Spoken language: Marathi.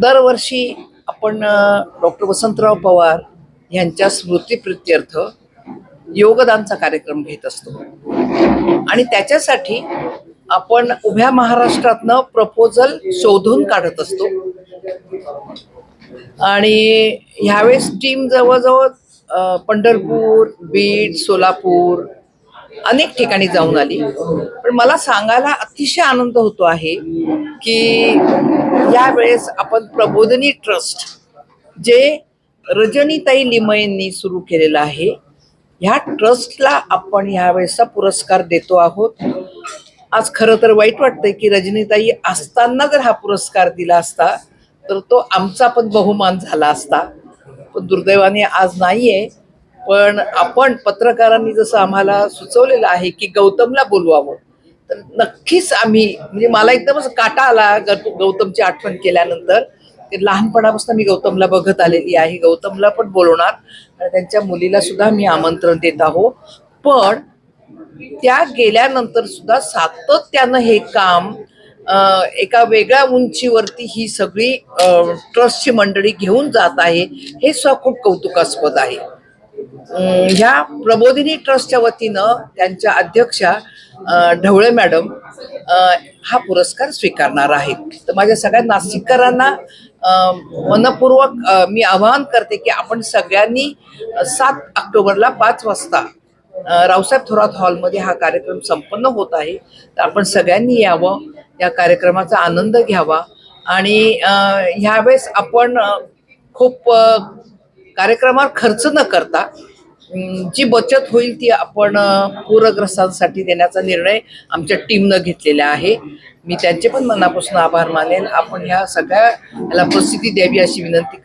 दरवर्षी आपण डॉक्टर वसंतराव पवार यांच्या स्मृतीप्रित्यर्थ योगदानचा कार्यक्रम घेत असतो. आणि त्याच्यासाठी आपण उभ्या महाराष्ट्रातनं प्रपोजल शोधून काढत असतो. आणि ह्यावेळेस टीम जवळजवळ पंढरपूर बीड सोलापूर अनेक ठिकाणी जाऊन आली. पण मला सांगायला अतिशय आनंद होतो आहे की यावेळेस आपण प्रबोधनी ट्रस्ट जे रजनीताई लिमयेंनी सुरू केलेलं आहे ह्या ट्रस्टला आपण ह्यावेळेसचा पुरस्कार देतो आहोत. आज खरं तर वाईट वाटतंय की रजनीताई असताना जर हा पुरस्कार दिला असता तर तो आमचा पण बहुमान झाला असता. पण दुर्दैवाने आज नाहीये. पण आपण पत्रकारांनी जसं आम्हाला सुचवलेलं आहे की गौतमला बोलवावं तर नक्कीच आम्ही म्हणजे मला एकदमच काटा आला गौतमची आठवण केल्यानंतर. ते लहानपणापासून मी गौतमला बघत आलेली आहे गौतमला पण बोलवणार आणि त्यांच्या मुलीला सुद्धा मी आमंत्रण देत आहो पण त्या गेल्यानंतर सुद्धा सातत्यानं हे काम एका वेगळ्या उंचीवरती ही सगळी ट्रस्टची मंडळी घेऊन जात आहे हे सुद्धा खूप कौतुकास्पद आहे. ह्या प्रबोधिनी ट्रस्टच्या वतीनं त्यांच्या अध्यक्षा ढवळे मॅडम हा पुरस्कार स्वीकारणार आहेत. तर माझ्या सगळ्या नाशिककरांना मनपूर्वक मी आवाहन करते की आपण सगळ्यांनी सात ऑक्टोबरला पाच वाजता रावसाहेब थोरात हॉलमध्ये हा कार्यक्रम संपन्न होत आहे. तर आपण सगळ्यांनी यावं या कार्यक्रमाचा आनंद घ्यावा आणि ह्यावेळेस आपण खूप कार्यक्रमावर खर्च न करता जी बचत होईल ती आपण पूरग्रस्तांसाठी देण्याचा निर्णय आमच्या टीमनं घेतलेला आहे. मी त्यांचे पण मनापासून आभार मानेल आपण ह्या सगळ्या याला प्रसिद्धी द्यावी अशी विनंती